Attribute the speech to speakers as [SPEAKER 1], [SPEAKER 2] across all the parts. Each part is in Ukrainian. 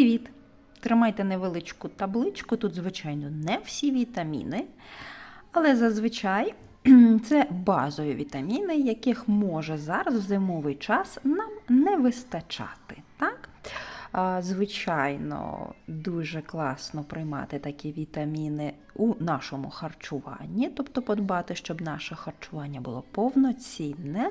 [SPEAKER 1] Привіт! Тримайте невеличку табличку. Тут, звичайно, не всі вітаміни, але зазвичай це базові вітаміни, яких може зараз в зимовий час нам не вистачати. Так? Звичайно, дуже класно приймати такі вітаміни у нашому харчуванні, тобто подбати, щоб наше харчування було повноцінне.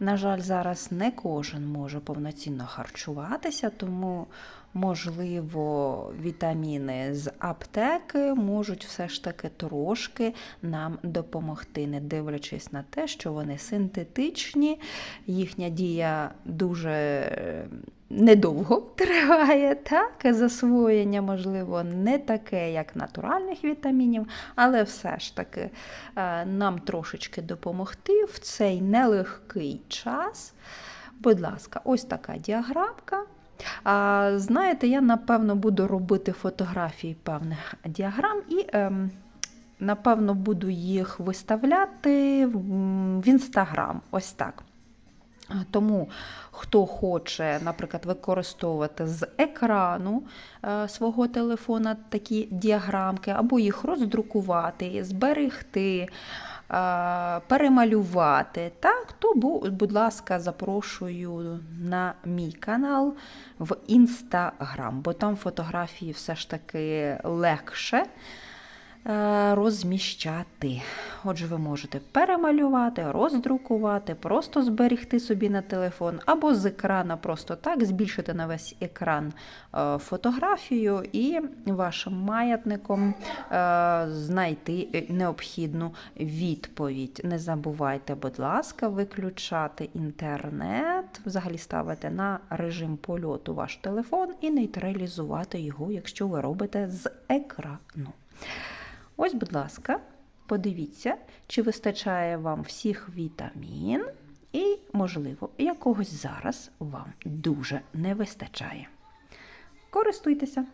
[SPEAKER 1] На жаль, зараз не кожен може повноцінно харчуватися, тому, можливо, вітаміни з аптеки можуть все ж таки трошки нам допомогти, не дивлячись на те, що вони синтетичні, їхня дія дуже недовго триває, так, засвоєння, можливо, не таке, як натуральних вітамінів, але все ж таки е, нам трошечки допомогти в цей нелегкий час. Будь ласка, ось така діаграмка. А, знаєте, я напевно буду робити фотографії певних діаграм і. Ем, Напевно, буду їх виставляти в інстаграм. Ось так. А, Тому, хто хоче, наприклад, використовувати з екрану е, свого телефона такі діаграмки, або їх роздрукувати, зберегти, е, перемалювати, так, то, будь ласка, запрошую на мій канал в інстаграм, бо там фотографії все ж таки легше. е, розміщати. Отже, ви можете перемалювати, роздрукувати, просто зберігти собі на телефон, або з екрана просто так збільшити на весь екран е, фотографію і вашим маятником е, знайти е, необхідну відповідь. Не забувайте, будь ласка, виключати інтернет, взагалі ставити на режим польоту ваш телефон і нейтралізувати його, якщо ви робите з екрану. Ось, будь ласка, подивіться, чи вистачає вам всіх вітамін, і, можливо, якогось зараз вам дуже не вистачає. Користуйтеся!